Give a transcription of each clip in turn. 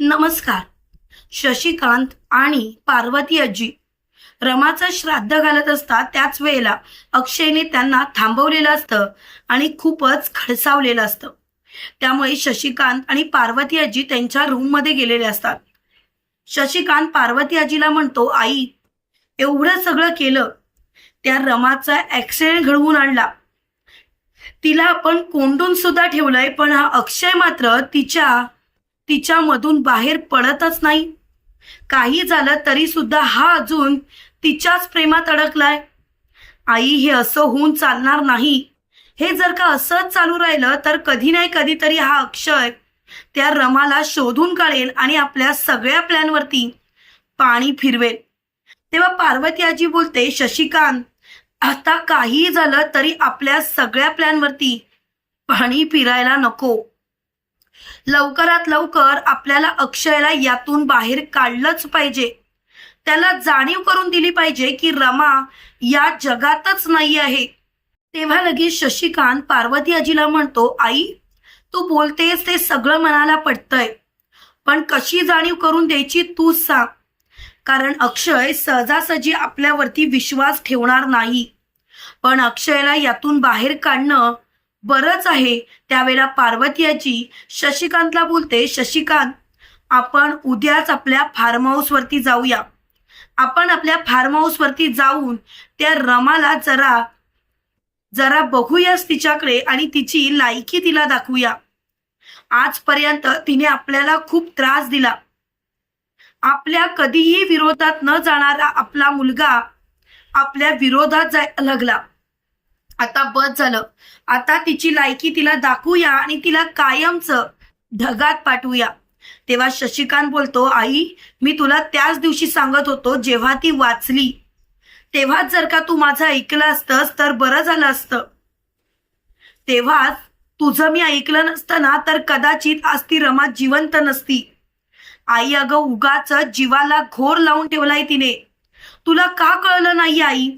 नमस्कार. शशिकांत आणि पार्वती अज्जी रमाचं श्राद्ध घालत असता त्याच वेळेला अक्षयने त्यांना थांबवलेलं असतं आणि खूपच खडसावलेलं असतं. त्यामुळे शशिकांत आणि पार्वती आजी त्यांच्या रूममध्ये गेलेले असतात. शशिकांत पार्वती आजीला म्हणतो आई एवढं सगळं केलं त्या रमाचा ऍक्सिडेंट घडवून आणला. तिला आपण कोंडून सुद्धा ठेवलंय पण हा अक्षय मात्र तिच्या तिच्यामधून बाहेर पडतच नाही. काही झालं तरी सुद्धा हा अजून तिच्याच प्रेमात अडकलाय. आई हे असं होऊन चालणार नाही. हे जर का असंच चालू राहिलं तर कधी नाही कधीतरी हा अक्षय त्या रमाला शोधून काढेल आणि आपल्या सगळ्या प्लॅनवरती पाणी फिरवेल. तेव्हा पार्वती आजी बोलते शशिकांत आता काही झालं तरी आपल्या सगळ्या प्लॅनवरती पाणी फिरायला नको. लवकरात लवकर आपल्याला अक्षयला यातून बाहेर काढलंच पाहिजे. त्याला जाणीव करून दिली पाहिजे की रमा या जगातच नाही आहे. तेव्हा लगेच शशिकांत पार्वती आजीला म्हणतो आई तू बोलतेस ते सगळं मनाला पटतंय. पण कशी जाणीव करून द्यायची तूच सांग. कारण अक्षय सहजासहजी आपल्यावरती विश्वास ठेवणार नाही. पण अक्षयला यातून बाहेर काढणं बरंच आहे. त्यावेळेला पार्वती याची शशिकांतला बोलते शशिकांत आपण उद्याच आपल्या फार्म हाऊसवरती जाऊया. आपण आपल्या फार्म हाऊसवरती जाऊन त्या रमाला जरा जरा बघूयाच तिच्याकडे आणि तिची लायकी तिला दाखवूया. आजपर्यंत तिने आपल्याला खूप त्रास दिला. आपल्या कधीही विरोधात न जाणारा आपला मुलगा आपल्या विरोधात जायला लागला. आता बस झालं. आता तिची लायकी तिला दाखवूया आणि तिला कायमचं ढगात पाठवूया. तेव्हा शशिकांत बोलतो आई मी तुला त्याच दिवशी सांगत होतो जेव्हा ती वाचली. तेव्हाच जर का तू माझं ऐकलं असतंस तर बरं झालं असतं. तेव्हाच तुझं मी ऐकलं नसतं ना तर कदाचित आज ती रमा जिवंत नसती. आई अगं उगाच जीवाला घोर लावून ठेवलाय तिने. तुला का कळलं नाही आई?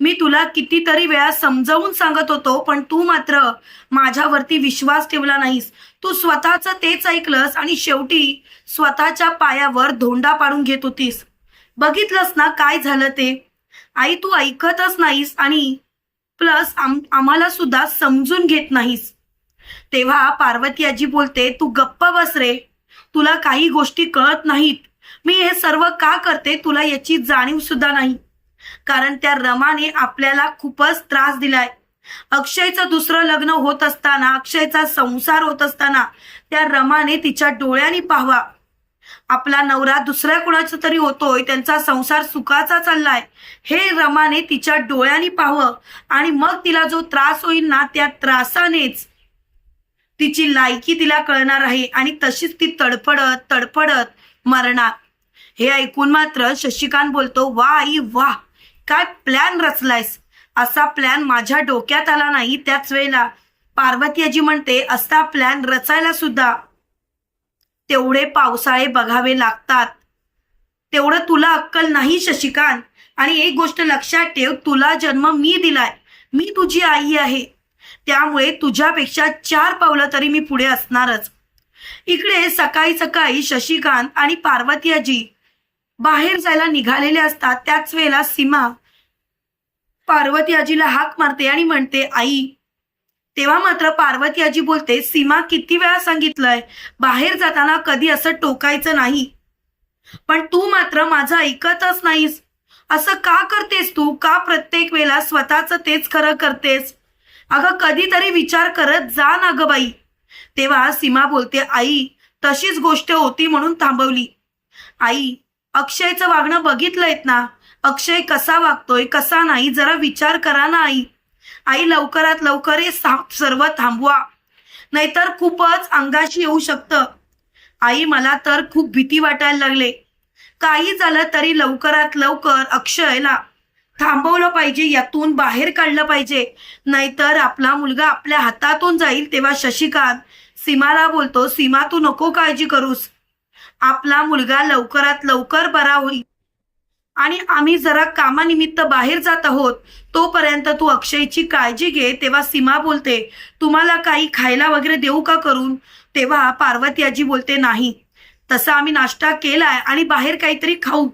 मी तुला कितीतरी वेळा समजावून सांगत होतो पण तू मात्र माझ्यावरती विश्वास ठेवला नाहीस. तू स्वतःच तेच ऐकलंस आणि शेवटी स्वतःच्या पायावर धोंडा पाडून घेत होतीस. बघितलंस ना काय झालं ते? आई तू ऐकतच नाहीस आणि प्लस आम आम्हाला सुद्धा समजून घेत नाहीस. तेव्हा पार्वती आजी बोलते तू गप्प बस रे. तुला काही गोष्टी कळत नाहीत. मी हे सर्व का करते? तुला याची जाणीव सुद्धा नाही. कारण त्या रमाने आपल्याला खूपच त्रास दिलाय. अक्षयचं दुसरं लग्न होत असताना अक्षयचा संसार होत असताना त्या रमाने तिच्या डोळ्यांनी पाहावा. आपला नवरा दुसऱ्या कुणाचा तरी होतोय त्यांचा संसार सुखाचा चाललाय हे रमाने तिच्या डोळ्यांनी पाहावं आणि मग तिला जो त्रास होईल ना त्या त्रासानेच तिची लायकी तिला कळणार आहे आणि तशीच ती तडफडत तडफडत मरणार. हे ऐकून मात्र शशिकांत बोलतो वा आई वा काय प्लॅन रचलायस? असा प्लॅन माझ्या डोक्यात आला नाही त्याच वेळेला. पार्वती आजी म्हणते असा प्लॅन रचायला सुद्धा. तेवढे पावसाळे बघावे लागतात. तेवढं तुला अक्कल नाही शशिकांत. आणि एक गोष्ट लक्षात ठेव तुला जन्म मी दिलाय. मी तुझी आई आहे. त्यामुळे तुझ्यापेक्षा चार पावलं तरी मी पुढे असणारच. इकडे सकाळी सकाळी शशिकांत आणि पार्वती आजी बाहेर जायला निघालेले असतात. त्याच वेळेला सीमा पार्वती आजीला हाक मारते आणि म्हणते आई तेव्हा मात्र पार्वती आजी बोलते सीमा किती वेळा सांगितलंय बाहेर जाताना कधी असं टोकायचं नाही. पण तू मात्र माझं ऐकतच नाहीस. असं का करतेस तू? का प्रत्येक वेळेला स्वतःच तेच खरं करतेस? अगं कधीतरी विचार करत जा ना ग बाई. तेव्हा सीमा बोलते आई तशीच गोष्ट होती म्हणून थांबवली. आई अक्षयचं वागणं बघितलंयत ना? अक्षय कसा वागतोय कसा नाही जरा विचार करा ना आई. आई लवकरात लवकर हे सर्व थांबवा. नाहीतर खूपच अंगाशी येऊ शकतं. आई मला तर खूप भीती वाटायला लागले. काही झालं तरी लवकरात लवकर अक्षयला थांबवलं पाहिजे यातून बाहेर काढलं पाहिजे. नाहीतर आपला मुलगा आपल्या हातातून जाईल तेव्हा शशिकांत सीमाला बोलतो सीमा तू नको काळजी करूस. आपला मुलगा लवकरात लवकर बरा होईल. आणि आम्ही जरा कामानिमित्त बाहेर जात आहोत तोपर्यंत तू अक्षयची काळजी घे तेव्हा सीमा बोलते तुम्हाला काही खायला वगैरे देऊ का करून? तेव्हा पार्वती आजी बोलते नाही. तसा आम्ही नाश्ता केलाय आणि बाहेर काहीतरी खाऊ.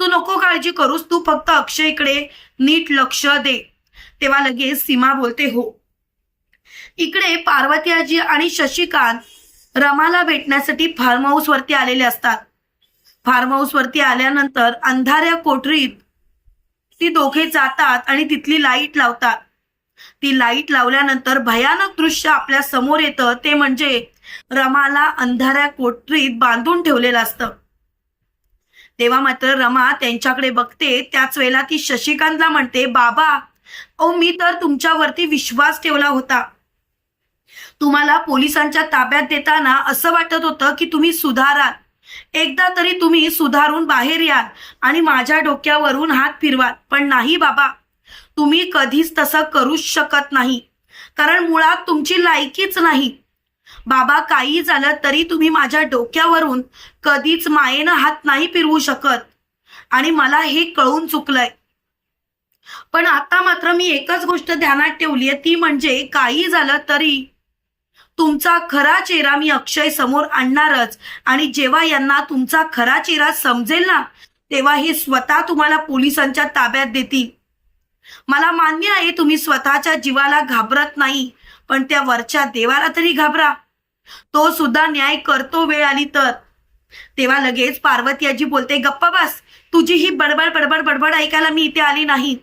तू नको काळजी करूस तू फक्त अक्षयकडे नीट लक्ष दे. तेव्हा लगेच सीमा बोलते हो. इकडे पार्वती आजी आणि शशिकांत रमाला भेटण्यासाठी फार्म हाऊस वरती आलेले असतात. फार्म हाऊस वरती आल्यानंतर अंधाऱ्या कोठरीत ती दोघे जातात आणि तिथली लाइट लावतात. ती लाइट लावल्यानंतर भयानक दृश्य आपल्यासमोर येतं. ते म्हणजे रमाला अंधाऱ्या कोठरीत बांधून ठेवलेलं असतं. तेव्हा मात्र रमा त्यांच्याकडे बघते. त्याच वेळेला ती शशिकांतला म्हणते बाबा ओ मी तर तुमच्यावरती विश्वास ठेवला होता. तुम्हाला पोलिसांच्या ताब्यात देताना असं वाटत होतं की तुम्ही सुधाराल. एकदा तरी तुम्ही सुधारून बाहेर याल आणि माझ्या डोक्यावरून हात फिरवाल. पण नाही बाबा तुम्ही कधीच तसं करूच शकत नाही. कारण मुळात तुमची लायकीच नाही. बाबा काही झालं तरी तुम्ही माझ्या डोक्यावरून कधीच मायेनं हात नाही फिरवू शकत. आणि मला हे कळून चुकलंय. पण आता मात्र मी एकच गोष्ट ध्यानात ठेवली आहे ती म्हणजे काही झालं तरी तुमचा खरा चेहरा मी अक्षय समोर आणणारच. आणि जेव्हा यांना तुमचा खरा चेहरा समजेल ना तेव्हा हे स्वतः तुम्हाला पोलिसांच्या ताब्यात देतील. मला मान्य आहे तुम्ही स्वतःच्या जीवाला घाबरत नाही पण त्या वरच्या देवाला तरी घाबरा. तो सुद्धा न्याय करतो वेळ आली तर. तेव्हा लगेच पार्वती आजी बोलते गप्पा बस तुझी ही बडबड बडबड बडबड ऐकायला मी इथे आली नाही.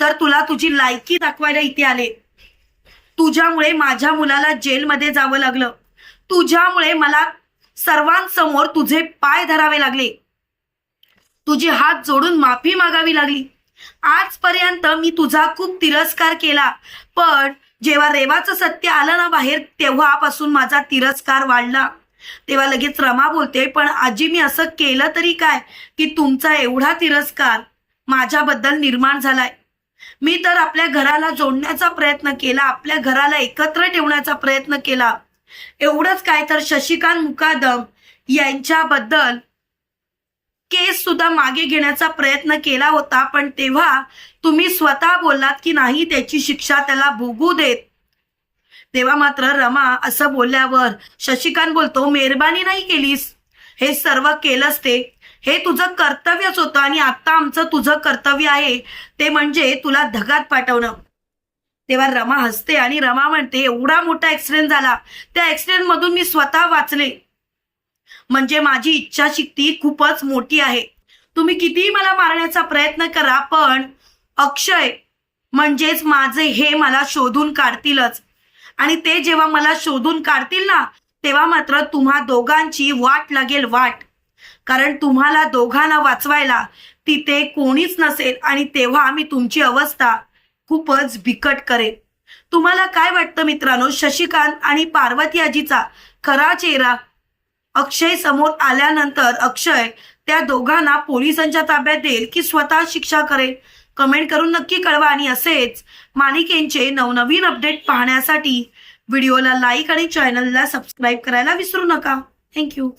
तर तुला तुझी लायकी दाखवायला इथे आले. तुझ्यामुळे माझ्या मुलाला जेलमध्ये जावं लागलं. तुझ्यामुळे मला सर्वांसमोर तुझे पाय धरावे लागले. तुझे हात जोडून माफी मागावी लागली. आजपर्यंत मी तुझा खूप तिरस्कार केला. पण जेव्हा रेवाचं सत्य आलं ना बाहेर तेव्हापासून माझा तिरस्कार वाढला. तेव्हा लगेच रमा बोलते पण आजी मी असं केलं तरी काय? की तुमचा एवढा तिरस्कार माझ्याबद्दल निर्माण झालाय. मी तर आपल्या घराला जोडण्याचा प्रयत्न केला आपल्या घराला एकत्र ठेवण्याचा प्रयत्न केला. एवढंच काय तर शशिकांत मुकादम यांच्याबद्दल केस सुद्धा मागे घेण्याचा प्रयत्न केला होता पण तेव्हा तुम्ही स्वतः बोललात की नाही त्याची शिक्षा त्याला भोगू देत. तेव्हा मात्र रमा असं बोलल्यावर शशिकांत बोलतो मेहरबानी नाही केलीस. हे सर्व केलंच ते. हे तुझं कर्तव्यच होतं आणि आता आमचं तुझं कर्तव्य आहे. ते म्हणजे तुला धगात पाठवणं. तेव्हा रमा हसते आणि रमा म्हणते एवढा मोठा ऍक्सिडेंट झाला. त्या ऍक्सिडेंट मधून मी स्वतः वाचले. म्हणजे माझी इच्छाशक्ती खूपच मोठी आहे. तुम्ही कितीही मला मारण्याचा प्रयत्न करा पण अक्षय म्हणजेच माझे हे मला शोधून काढतीलच. आणि ते जेव्हा मला शोधून काढतील ना तेव्हा मात्र तुम्हा दोघांची वाट लागेल वाट. कारण तुम्हाला दोघांना वाचवायला तिथे कोणीच नसेल आणि तेव्हा मी तुमची अवस्था खूपच बिकट करेन. तुम्हाला काय वाटतं मित्रांनो? शशिकांत आणि पार्वती आजीचा खरा चेहरा अक्षय समोर आल्यानंतर अक्षय त्या दोघांना पोलिसांच्या ताब्यात देईल की स्वतः शिक्षा करेल? कमेंट करून नक्की कळवा. आणि असेच मालिकेंचे नवनवीन अपडेट पाहण्यासाठी व्हिडिओला लाईक आणि चॅनलला सबस्क्राईब करायला विसरू नका. थँक्यू.